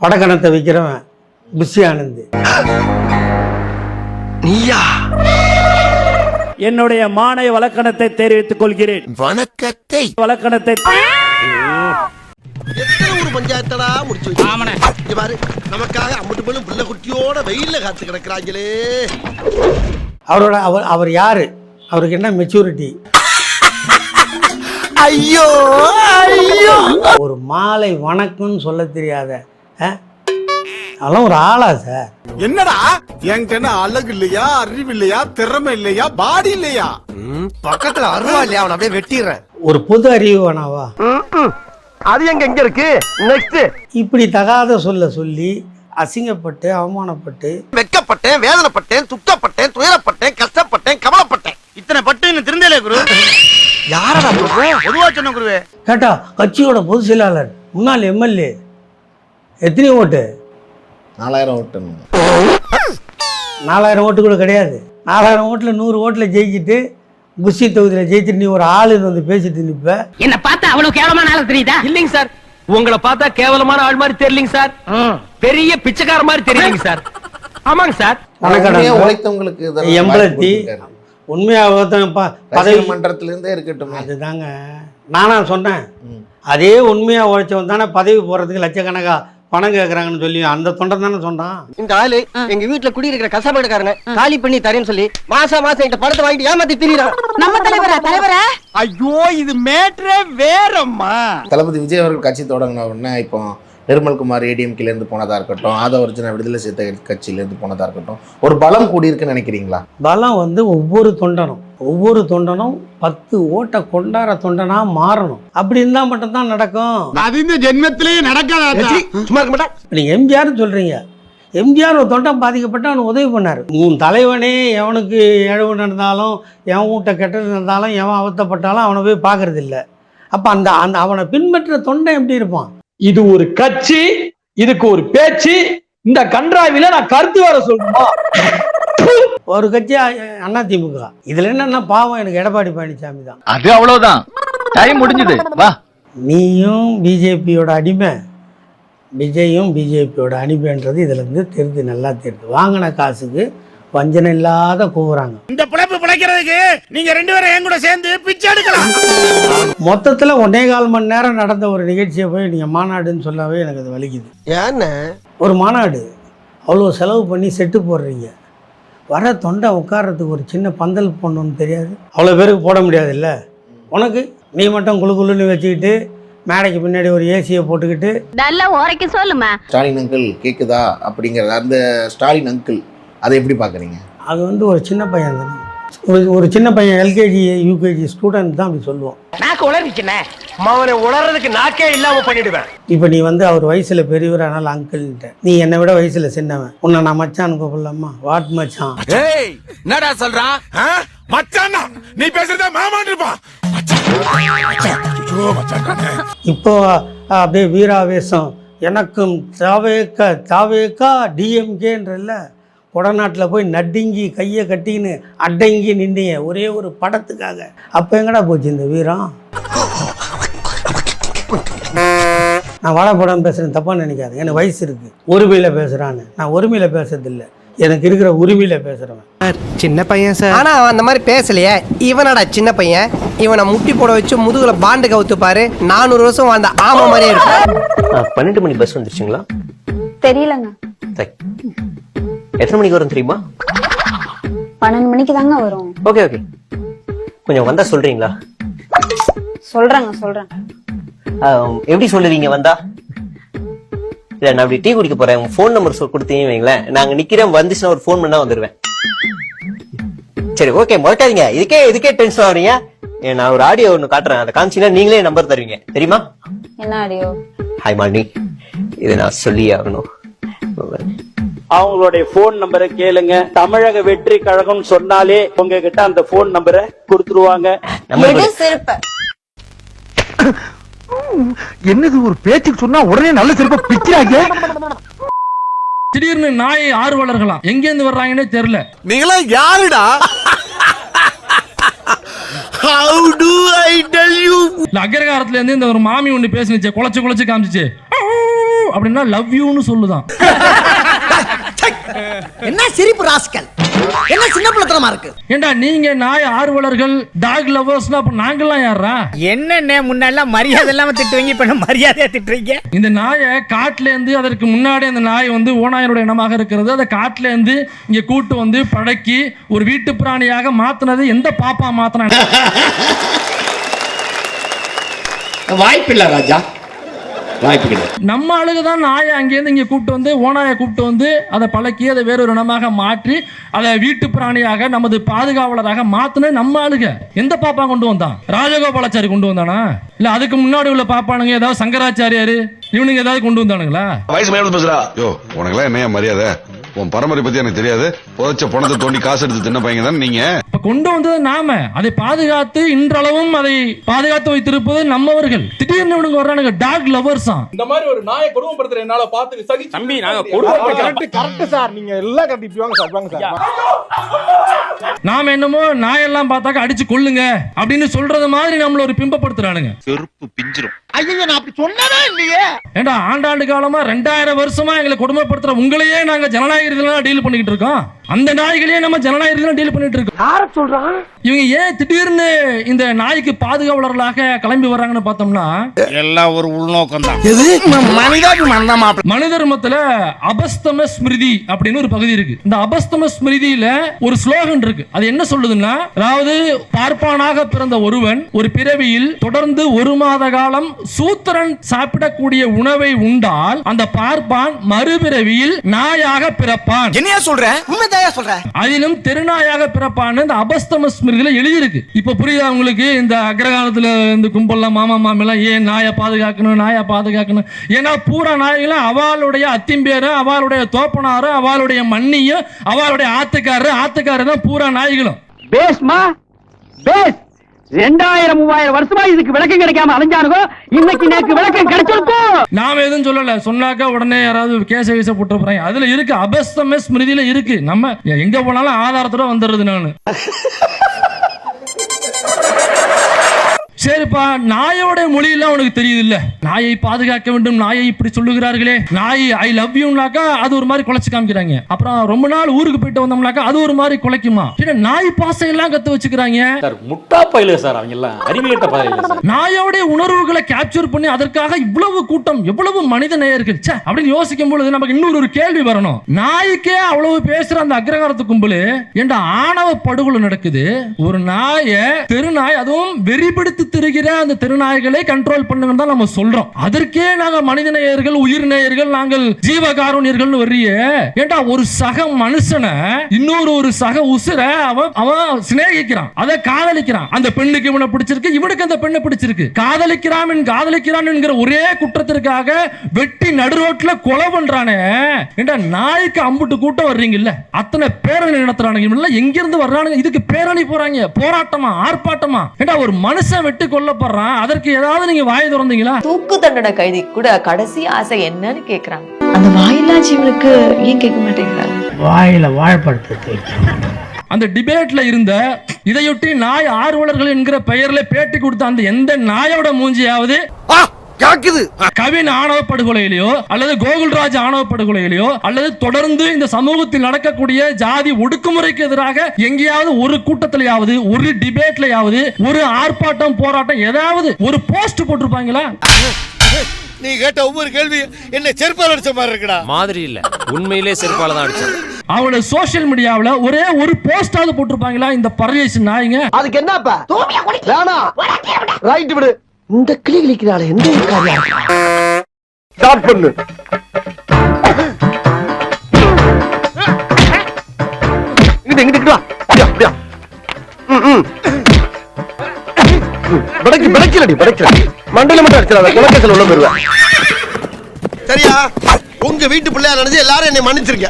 வடக்கணத்தை விற்கிறவன் Bussy Anand. நீயா? என்னுடைய மானை வழக்கணத்தை தெரிவித்துக் கொள்கிறேன். வணக்கத்தை. வழக்கணத்தை ஊர் பஞ்சாயத்தடா முடிச்சு வச்சு? இங்க பாரு நமக்காக அம்பட்டு போலும் புள்ள குட்டியோட வெயில்ல காத்து கிடக்குறாங்களே. அவரோட அவர் அவர் யாரு? அவருக்கு என்ன மெச்சூரிட்டி ஐயோ ஐயோ. ஒரு மாலை வணக்கம்னு சொல்ல தெரியாத? அதெல்லாம் ஒரு ஆளா சார்? என்னடா? என்கிட்ட அழகு இல்லையா அறிவு இல்லையா திறமை இல்லையா பாடி இல்லையா? பக்கத்துல அருவா இல்லையா அவன் அப்படியே வெட்டிடுறேன். ஒரு பொது அறிவு வேணாவா அது எங்க எங்க இருக்கு? நெக்ஸ்ட் இப்படி தகாத சொல்ல சொல்லி அசிங்கப்பட்டு அவமானப்பட்டு வெக்கப்பட்டேன் வேதனைப்பட்டேன் துக்கப்பட்டேன் துயரப்பட்டேன் கஷ்டப்பட்டேன் கவலைப்பட்டேன். இத்தனை பட்டு இன்னும் திருந்தலே குரு. யாரடா பொதுவா சொன்ன குருவே. கேட்டா கட்சியோட பொதுச் செயலாளர் முன்னாள் எம்எல்ஏ. எத்தனை ஓட்டு? நாலாயிரம் ஓட்டணும் நாலாயிரம் ஓட்டு கூட கிடையாது. நாலாயிரம் ஓட்டில் நூறு ஓட்டில் ஜெயிச்சிட்டு புஷி தொகுதியில் ஜெயிச்சிட்டு நீ ஒரு ஆளுன்னு வந்து பேசிட்டு நிற்ப என்ன பார்த்தா அவ்வளவு கேவலமான ஆளு தெரியுதா? இல்லைங்க சார். உங்களை பார்த்தா கேவலமான ஆள் மாதிரி தெரியலங்க சார். பெரிய பிச்சைக்கார மாதிரி தெரியுங்க சார். ஆமாங்க சார். உழைத்தவங்களுக்கு எம்பளத்தி. உண்மையாக பதவி ரசிகர் மன்றத்துல இருந்தே இருக்கட்டும். அதுதாங்க. நானா சொன்னேன். அதே உண்மையாக உழைச்சவன் தானே பதவி போகிறதுக்கு லட்சக்கணக்கா பணம் கேட்குறாங்கன்னு சொல்லி அந்த தொண்டன் தானே சொன்னான். இந்த ஆளு எங்க வீட்டுல குடியிருக்கிற கசப்பாடுக்காரங்க காலி பண்ணி தரேன்னு சொல்லி மாசம் மாசம் என்கிட்ட பணத்தை வாங்கிட்டு ஏமாத்தி திரியறான். நம்ம தலைவரா தலைவரா? ஐயோ இது மேட்ரே வேறம்மா. தளபதி விஜய் அவர்கள் கட்சி தொடங்கின உடனே இப்போ நிர்மல்குமார் ஏடிஎம்கேல இருந்து போனதா இருக்கட்டும் ஆதவர்ஜன விடுதலை சிறுத்தை கட்சியில இருந்து போனதா இருக்கட்டும் ஒரு பலம் கூடியிருக்குன்னு நினைக்கிறீங்களா? பலம் வந்து ஒவ்வொரு தொண்டனும். ஒவ்வொரு தொண்டனும் பத்து ஓட்டை கொண்டாட தொண்டனா மாறணும். அப்படி இருந்தால் மட்டும்தான் நடக்கும். அது இந்த ஜென்மத்திலேயே நடக்காதா? சும்மா இருக்க எம்ஜிஆர்னு சொல்கிறீங்க எம்ஜிஆர் ஒரு தொண்டன் பாதிக்கப்பட்டு அவனுக்கு உதவி பண்ணார். உன் தலைவனே எவனுக்கு இழவு நடந்தாலும் எவன் வீட்டை கெட்டது நடந்தாலும் எவன் அவத்தப்பட்டாலும் அவனை போய் பார்க்கறது இல்லை அப்போ அந்த அந்த அவனை பின்பற்ற தொண்டன் எப்படி இருப்பான்? இது ஒரு கட்சி இதுக்கு ஒரு பேச்சு. இந்த கன்றாவில நான் கருத்து வர சொல்லணுமா? ஒரு கட்சி அண்ணா திமுக. இதில் என்னென்ன பாவம் எனக்கு எடப்பாடி பழனிசாமி தான். அது அவ்வளவுதான். டைம் முடிஞ்சது. வா. நீயும் பிஜேபியோட அடிமை. விஜயும் பிஜேபியோட அடிமைன்றது இதுல இருந்து தெரிஞ்சு நல்லா தெரியுது. வாங்கின காசுக்கு வஞ்சனை இல்லாத கூவுறாங்க. இந்த பிழைப்பு பிழைக்கிறதுக்கு நீங்க ரெண்டு பேரும் என் கூட சேர்ந்து பிச்சை எடுக்கலாம். மொத்தத்துல ஒன்னே கால் மணி நேரம் நடந்த ஒரு நிகழ்ச்சியை போய் நீங்க மாநாடுன்னு சொல்லவே எனக்கு அது வலிக்குது. ஏன்னு? ஒரு மாநாடு. அவ்வளோ செலவு பண்ணி செட்டு போடுறீங்க. வர தொண்டை உட்கார்றதுக்கு ஒரு சின்ன பந்தல் போடணும்னு தெரியாது. அவ்வளோ பேருக்கு போட முடியாது இல்லை உனக்கு நீ மட்டும் குளு குளுன்னு வச்சுக்கிட்டு மேடைக்கு பின்னாடி ஒரு ஏசியை போட்டுக்கிட்டு. நல்லா உரைக்க சொல்லுமா? ஸ்டாலின் அங்கிள் கேக்குதா அப்படிங்கறது அந்த ஸ்டாலின் அங்கிள் அதை எப்படி பாக்குறீங்க அது வந்து ஒரு சின்ன பையன் தானே. ஒரு ஒரு சின்ன பையன் எல்கேஜி யூகேஜி ஸ்டூடெண்ட் தான் அப்படி சொல்லுவோம் நாக்கு உளறிச்சுனே அவனை உளறதுக்கு நாக்கே இல்லாம பண்ணிடுவேன். இப்போ நீ வந்து அவர் வயசுல பெரியவர் அதனால அங்கிள்ன்ட்ட நீ என்னை விட வயசுல சின்னவன். உன்னை நான் மச்சான் கூப்பிடலாமா? வாட் மச்சான்? ஏய் என்னடா சொல்றான் மச்சானா நீ பேசுறத மாமான் இருப்பான் இப்போ அப்படியே வீராவேசம். எனக்கும் தாவேக்கா தாவேக்கா டிஎம்கேன்றல்ல கொடநாட்டில் போய் நடுங்கி கையை கட்டிக்கின்னு அடங்கி நின்னீங்க ஒரே ஒரு படத்துக்காக. அப்போ எங்கடா போச்சு இந்த வீரம்? நான் வாழைப்படம் பேசுகிறேன் தப்பாக நினைக்காது. எனக்கு வயசு இருக்குது உரிமையில் பேசுகிறான்னு நான் உரிமையில் பேசுறதில்ல. எனக்கு இருக்கிற உரிமையில் பேசுகிறவன் சின்ன பையன் சார். ஆனா அவன் அந்த மாதிரி பேசலையே. இவனடா சின்ன பையன். இவனை முட்டி போட வச்சு முதுகுல பாண்டு கவுத்து பாரு நானூறு வருஷம் வாழ்ந்த ஆமா மாதிரியே இருக்கும் பன்னெண்டு மணி பஸ் வந்துருச்சுங்களா? தெரியலங்க. எத்தனை மணிக்கு வரும் தெரியுமா? பன்னெண்டு மணிக்கு தாங்க வரும். Okay okay. கொஞ்சம் வந்தா சொல்றீங்களா? சொல்றேங்க சொல்றேன் எப்படி சொல்லுவீங்க வந்தா? இல்ல நான் அப்படி டீ குடிக்க போறேன். உங்க ஃபோன் நம்பர் சொல் கொடுத்தீங்க வைங்களேன். நாங்க நிக்கிறேன் வந்துச்சுன்னா ஒரு ஃபோன் பண்ணா வந்துருவேன். சரி ஓகே முழட்டாதீங்க இதுக்கே இதுக்கே டென்ஷன் ஆகுறீங்க நான் ஒரு ஆடியோ ஒன்று காட்டுறேன். அதை காமிச்சீங்கன்னா நீங்களே நம்பர் தருவீங்க. தெரியுமா? என்ன ஆடியோ ஹாய் மாலினி இதை நான் சொல்லியே ஆகணும். அவங்களுடைய போன் நம்பரை கேளுங்க. தமிழக வெற்றி கழகம் சொன்னாலே உங்ககிட்ட அந்த போன் நம்பரை கொடுத்துருவாங்க. என்னது ஒரு பேச்சுக்கு சொன்னா உடனே நல்ல சிறப்பா பிக்கிறாங்க திடீர்னு நாய் ஆர்வலர்களாம் எங்க இருந்து வர்றாங்கன்னே தெரியல. நீங்களா யாருடா? How do I tell you இல்ல அக்ரகாரத்துல இருந்து இந்த ஒரு மாமி ஒண்ணு பேசுனுச்சு. குலைச்சு குலைச்சு காமிச்சிச்சு. அப்படின்னா லவ் யூன்னு சொல்லுதான். என்ன சிரிப்பு ராஸ்கல்? என்ன சின்ன பிள்ளைத்தனமா இருக்கு? ஏண்டா நீங்க நாய் ஆர்வலர்கள் டாக் லவர்ஸ்னா அப்ப நாங்கெல்லாம் யாரா என்னென்ன முன்னெல்லாம் மரியாதை இல்லாம திட்டுவீங்க இப்ப மரியாதையா திட்டுறீங்க? இந்த நாயை காட்டுல இருந்து அதற்கு முன்னாடி அந்த நாய் வந்து ஓநாயனுடைய இனமாக இருக்கிறது. அதை காட்டுல இருந்து இங்க கூட்டு வந்து பழக்கி ஒரு வீட்டு பிராணியாக மாத்துனது எந்த பாப்பா மாத்தினா? வாய்ப்பில்லை ராஜா. வாய்ப்பு கிடையாது. நம்ம ஆளுங்க தான் நாயை அங்கேருந்து இங்கே கூப்பிட்டு வந்து ஓனாயை கூப்பிட்டு வந்து அதை பழக்கி அதை வேறொரு இனமாக மாற்றி அதை வீட்டு பிராணியாக நமது பாதுகாவலராக மாற்றின நம்ம ஆளுங்க எந்த பாப்பா கொண்டு வந்தான்? ராஜகோபாலாச்சாரி கொண்டு வந்தானா? இல்லை அதுக்கு முன்னாடி உள்ள பாப்பானுங்க ஏதாவது சங்கராச்சாரியாரு? இவனுங்க ஏதாவது கொண்டு வந்தானுங்களா? வயசு மேல பேசுறா. யோ உனக்கெல்லாம் என்ன மரியாதை? உன் பரம்பரை பத்தி எனக்கு தெரியாது. புதைச்ச பணத்தை தோண்டி காசு எடுத்து தின்ன பையன் தான் நீங்க? இப்ப கொண்டு வந்தது நாம. அதை பாதுகாத்து இன்றளவும் அதை பாதுகாத்து வைத்திருப்பது நம்மவர்கள். திடீர்னு இவனுங்க வர்றானுங்க டாக் லவர்ஸா இந்த மாதிரி ஒரு நாயை கொடுமைப்படுத்துற என்னால பாத்து சகி தம்பி நாங்க கரெக்ட் கரெக்ட் சார் நீங்க எல்லாம் வாங்க சார் வாங்க சார் நாம என்னமோ நாயெல்லாம் பார்த்தாக்க அடிச்சு கொள்ளுங்க அப்படின்னு சொல்றது மாதிரி நம்மள ஒரு பிம்பப்படுத்துறானுங்க. ஐயோ நான் அப்படி சொன்னதே இல்லையே. ஏண்டா ஆண்டாண்டு காலமா ரெண்டாயிரம் வருஷமா எங்களை கொடுமைப்படுத்துற உங்களையே நாங்க ஜனநாயக ரீதியில டீல் பண்ணிக்கிட்டு இருக்கோம்? அந்த நாய்களே நம்ம ஜனநாயகத்துல டீல் பண்ணிட்டு இருக்கோம். யார சொல்றான்? இவங்க ஏன் திடீர்னு இந்த நாய்க்கு பாதுகாவலர்களாக கிளம்பி வர்றாங்கன்னு பார்த்தோம்னா எல்லாம் ஒரு உள்நோக்கம் தான் எது? மனிதாபிமானம் தான் மாப்பிள்ள. மனு தர்மத்துல அபஸ்தம ஸ்மிருதி அப்படின்னு ஒரு பகுதி இருக்கு. இந்த அபஸ்தம ஸ்மிருதியில ஒரு ஸ்லோகன் இருக்கு. அது என்ன சொல்லுதுன்னா அதாவது பார்ப்பானாக பிறந்த ஒருவன் ஒரு பிறவியில் தொடர்ந்து ஒரு மாத காலம் சூத்திரன் சாப்பிடக்கூடிய உணவை உண்டால் அந்த பார்ப்பான் மறுபிறவியில் நாயாக பிறப்பான். என்னையா சொல்ற? உண்மைதாயா சொல்ற? அதிலும் தெருநாயாக பிறப்பான்னு இந்த அபஸ்தம ஸ்மிருதியில எழுதியிருக்கு. இப்ப புரியுதா உங்களுக்கு? இந்த அக்ரகாலத்துல இந்த கும்பல்லாம் மாமா மாமெல்லாம் ஏன் நாயை பாதுகாக்கணும் நாயை பாதுகாக்கணும்? ஏன்னா பூரா நாய்களும் அவளுடைய அத்திம்பேரும் அவளுடைய தோப்பனாரும் அவளுடைய மண்ணியும் அவளுடைய ஆத்துக்காரரு ஆத்துக்காரர் தான் பூரா நாய்களும். பேஸ்மா பேஸ் ரெண்டாயிரம் மூவாயிரம் வருஷமா இதுக்கு விளக்கம் கிடைக்காம அலைஞ்சானுங்க இன்னைக்கு நேக்கு விளக்கம் கிடைச்சிருக்கும் நாம எதுவும் சொல்லல. சொன்னாக்கா உடனே யாராவது கேச வீச போட்டு போறாங்க. அதுல இருக்கு அபஸ்தம ஸ்மிருதியில இருக்கு. நம்ம எங்க போனாலும் ஆதாரத்தோட வந்துடுறது நானு. சரிப்பா நாயோட மொழியெல்லாம் உனக்கு தெரியுது இல்ல நாயை பாதுகாக்க வேண்டும் நாயை இப்படி சொல்லுகிறார்களே. நாய் ஐ லவ் யூனாக்கா அது ஒரு மாதிரி குலைச்சு காமிக்கிறாங்க. அப்புறம் ரொம்ப நாள் ஊருக்கு போயிட்டு வந்தோம்னாக்கா அது ஒரு மாதிரி குலைக்குமா? நாய் பாசை எல்லாம் கத்து வச்சுக்கிறாங்க? சார் முட்டா பயில சார் அவங்க எல்லாம். அறிவியட்ட பயில சார். நாயோடைய உணர்வுகளை கேப்சர் பண்ணி அதற்காக இவ்வளவு கூட்டம் எவ்வளவு மனித நேயர்கள். ச்சே அப்படின்னு யோசிக்கும் பொழுது நமக்கு இன்னொரு ஒரு கேள்வி வரணும். நாய்க்கே அவ்வளவு பேசுற அந்த அக்ரகாரத்து கும்பலு என்ற ஆணவ படுகொலை நடக்குது? ஒரு நாய தெருநாய் அதுவும் வெறிபிடித்து திரிகிற அந்த திருநாய்களை கண்ட்ரோல் பண்ணுங்க தான் நம்ம சொல்றோம். அதற்கே நாங்க மனித நேயர்கள் உயிர் நேயர்கள் நாங்கள் ஜீவகாரணியர்கள் வரிய ஏண்டா ஒரு சக மனுஷனை இன்னொரு ஒரு சக உசுர அவன் அவன் சிநேகிக்கிறான். அதை காதலிக்கிறான். அந்த பெண்ணுக்கு இவனை பிடிச்சிருக்கு இவனுக்கு அந்த பெண்ணை பிடிச்சிருக்கு. காதலிக்கிறான் என் காதலிக்கிறான் என்கிற ஒரே குற்றத்திற்காக வெட்டி நடுரோட்ல கொலை பண்றானே. ஏண்டா நாய்க்கு அம்புட்டு கூட்டம் வர்றீங்கல்ல? அத்தனை பேரணி நடத்துறானுங்க. இவன் எங்க வர்றானுங்க? இதுக்கு பேரணி போறாங்க. போராட்டமா ஆர்ப்பாட்டமா? ஏண்டா ஒரு மனுஷன் வெட்டி கொல்லப்படுறான். அதற்கு ஏதாவது நீங்க வாய் திறந்தீங்களா? தூக்கு தண்டனை கைதி கூட கடைசி ஆசை என்னன்னு கேக்குறாங்க. அந்த வாயில்லா ஜீவனுக்கு ஏன் கேட்க மாட்டேங்கிறாங்க வாயில வாழைப்பழத்தை அந்த டிபேட்ல இருந்த இதையொட்டி நாய் ஆர்வலர்கள் என்கிற பெயர்ல பேட்டி கொடுத்த அந்த எந்த நாயோட மூஞ்சியாவது? கேக்குது. கவின் ஆணவ படுகொலையிலையோ அல்லது கோகுல்ராஜ் ஆணவ படுகொலையிலையோ அல்லது தொடர்ந்து இந்த சமூகத்தில் நடக்கக்கூடிய ஜாதி ஒடுக்குமுறைக்கு எதிராக எங்கேயாவது ஒரு கூட்டத்திலேயாவது ஒரு டிபேட்லயாவது ஒரு ஆர்ப்பாட்டம் போராட்டம் ஏதாவது ஒரு போஸ்ட் போட்டிருப்பாங்களா? நீ கேட்ட ஒவ்வொரு கேள்வி என்ன செருப்பால் அடிச்ச மாதிரி இருக்குடா. மாதிரி இல்ல. உண்மையிலே செருப்பால தான் அடிச்சேன். அவங்களோட சோஷியல் மீடியாவுல ஒரே ஒரு போஸ்டாவது போட்டிருப்பாங்களா இந்த பரதேசி நாய்ங்க அதுக்கு என்னப்பா? ரைட் விடு. இந்த கிளி கிளிக்கிறாளே எந்த ஸ்டார்ட் பண்ணு. இங்கிட்டு இங்கிட்டு வா. அப்படியா. பிடைக்கு பிடைக்கலடி பிடைக்கல மண்டையில மட்டும் அடிச்சிடாத குலக்கத்தில் உள்ள போயிருவேன் சரியா? உங்க வீட்டு பிள்ளையா நினைச்சு எல்லாரும் என்னை மன்னிச்சிருக்க